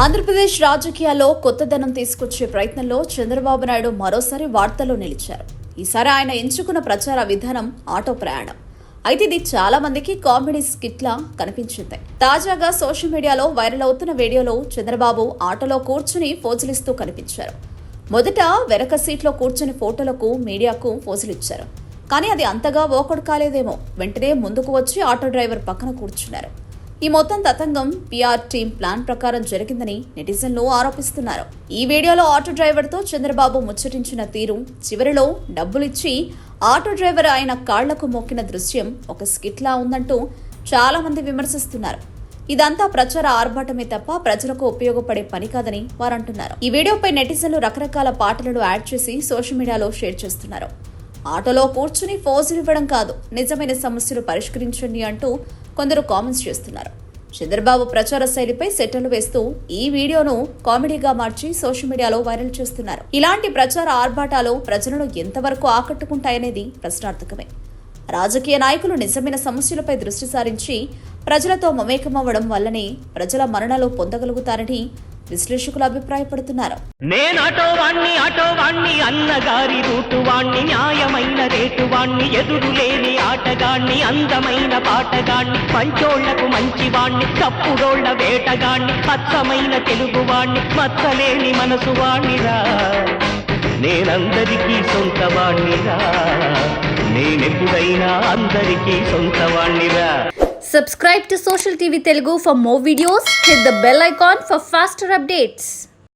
ఆంధ్రప్రదేశ్ రాజకీయాల్లో కొత్తదనం తీసుకొచ్చే ప్రయత్నంలో చంద్రబాబు నాయుడు మరోసారి వార్తల్లో నిలిచారు. ఈసారి ఆయన ఎంచుకున్న ప్రచార విధానం ఆటో ప్రయాణం. అయితే ఇది చాలా మందికి కామెడీ స్కిట్లా కనిపించింది. తాజాగా సోషల్ మీడియాలో వైరల్ అవుతున్న వీడియోలో చంద్రబాబు ఆటోలో కూర్చుని ఫోజులిస్తూ కనిపించారు. మొదట వెనక సీట్లో కూర్చుని ఫోటోలకు మీడియాకు ఫోజులిచ్చారు. కానీ అది అంతగా ఓకడు కాలేదేమో. వెంటనే ముందుకు వచ్చి ఆటో డ్రైవర్ పక్కన కూర్చున్నారు. ఈ మొత్తం తతంగం పిఆర్ టీం ప్లాన్ ప్రకారం జరిగిందని నెటిజన్లు ఆరోపిస్తున్నారు. ఈ వీడియోలో ఆటో డ్రైవర్తో చంద్రబాబు ముచ్చటించిన తీరు చివరిలో డబ్బులిచ్చి ఆటో డ్రైవర్ ఆయన కాళ్ళకు మొక్కిన దృశ్యం ఒక స్కిట్లా ఉందంటూ చాలా మంది విమర్శిస్తున్నారు. ఇదంతా ప్రచార ఆర్భాటమే తప్ప ప్రజలకు ఉపయోగపడే పని కాదని వారంటున్నారు. ఈ వీడియోపై నెటిజన్లు రకరకాల పాటలను యాడ్ చేసి సోషల్ మీడియాలో షేర్ చేస్తున్నారు. ఆటోలో కూర్చుని ఫోజులు ఇవ్వడం కాదు నిజమైన సమస్యలు పరిష్కరించండి అంటూ కొందరు కామెంట్స్ చేస్తున్నారు. చంద్రబాబు ప్రచార శైలిపై సెటర్లు వేస్తూ ఈ వీడియోను కామెడీగా మార్చి సోషల్ మీడియాలో వైరల్ చేస్తున్నారు. ఇలాంటి ప్రచార ఆర్భాటాలు ప్రజలను ఎంతవరకు ఆకట్టుకుంటాయనేది ప్రశ్నార్థకమే. రాజకీయ నాయకులు నిజమైన సమస్యలపై దృష్టి సారించి ప్రజలతో మమేకమవ్వడం వల్లనే ప్రజల మరణాలు పొందగలుగుతారని విశ్లేషకులు అభిప్రాయపడుతున్నారు. అన్నగారి రూటు వాణ్ణి న్యాయమైన రేటు వాణ్ణి ఆటగాణ్ణి అందమైన పాటగాణ్ణి మంచోళ్ళకు మంచి వాణ్ణి తప్పుడోళ్ళ వేటగాణ్ణి అచ్చమైన తెలుగు వాణ్ణి మచ్చలేని మనసు వాణ్ణిరా నేనందరికీ సొంత వాణ్ణిరా నేనెప్పుడైనా అందరికీ సొంత వాణ్ణిరా Subscribe to Social TV Telugu for more videos. Hit the bell icon for faster updates.